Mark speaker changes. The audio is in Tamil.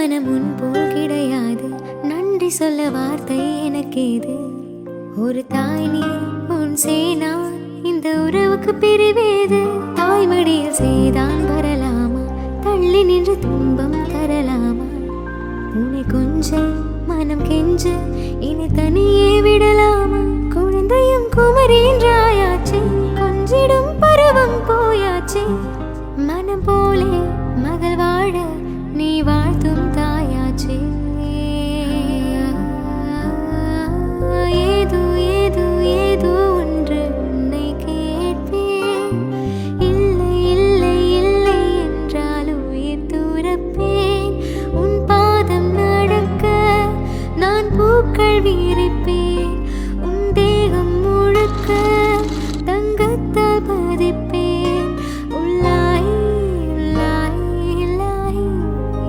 Speaker 1: மனம் முன் போல் கிடையாது. நன்றி சொல்ல வார்த்தை எனக்கேது. ஒரு தாய் நீ உன் சேனா இந்த உறவுக்கு பிரிவேது. தாய்மடியில் செய்தான் வரலாமா? தள்ளி நின்று துன்பம் தரலாமா? உன்னை கொஞ்சம் மனம் கெஞ்ச இனி தனியே விடலாம்? விரிப்பேன் உன் தேகம் முழுக்க தங்கத்தால் பதிப்பேன்.